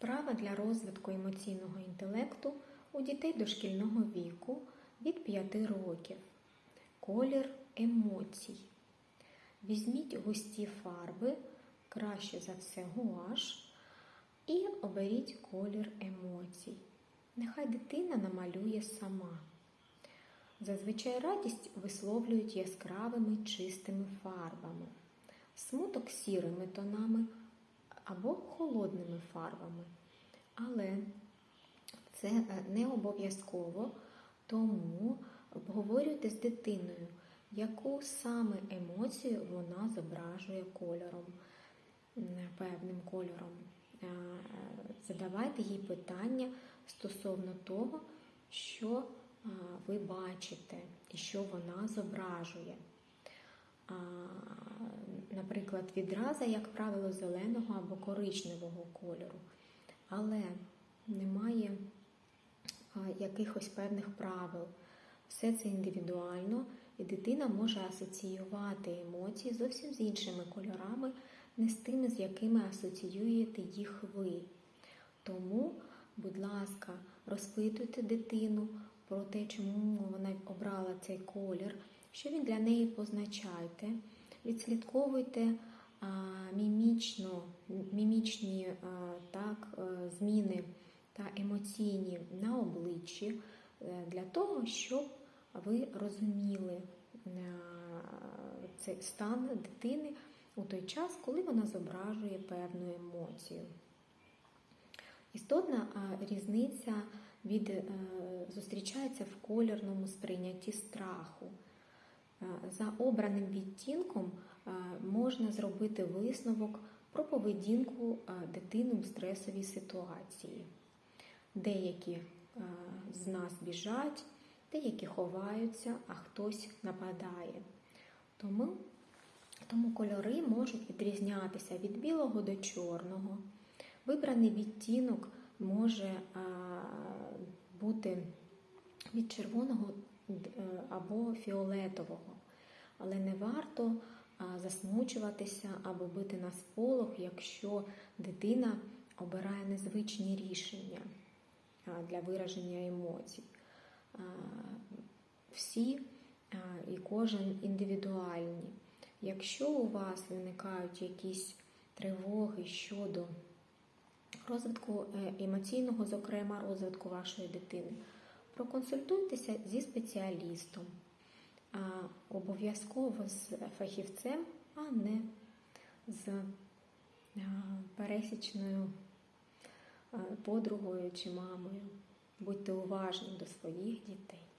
Вправа для розвитку емоційного інтелекту у дітей дошкільного віку від 5 років. Колір емоцій. Візьміть густі фарби, краще за все гуаш, і оберіть колір емоцій. Нехай дитина намалює сама. Зазвичай радість висловлюють яскравими чистими фарбами, смуток сірими тонами або холодними фарбами. Але це е, не обов'язково, тому обговорюйте з дитиною, яку саме емоцію вона зображує кольором, певним кольором. Е, Задавайте їй питання стосовно того, що ви бачите і що вона зображує. Наприклад, відраза, як правило, зеленого або коричневого кольору, але немає якихось певних правил. Все це індивідуально, і дитина може асоціювати емоції зовсім з іншими кольорами, не з тими, з якими асоціюєте їх ви. Тому, будь ласка, розпитуйте дитину про те, чому вона обрала цей колір, що він для неї позначайте. Відслідковуйте мімічно, мімічні так, е, зміни та емоційні на обличчі е, для того, щоб ви розуміли е, цей стан дитини у той час, коли вона зображує певну емоцію. Істотна різниця від, зустрічається в колірному сприйнятті страху. Е, За обраним відтінком е, можна зробити висновок про поведінку е, дитини у стресовій ситуації. Деякі з нас біжать, деякі ховаються, а хтось нападає. Тому, тому кольори можуть відрізнятися від білого до чорного. Вибраний відтінок може бути від червоного або фіолетового, але не варто засмучуватися або бити на сполох, якщо дитина обирає незвичні рішення для вираження емоцій. Всі і кожен індивідуальні. Якщо у вас виникають якісь тривоги щодо розвитку е, емоційного, зокрема, розвитку вашої дитини, проконсультуйтеся зі спеціалістом, обов'язково з фахівцем, а не з пересічною подругою чи мамою. Будьте уважні до своїх дітей.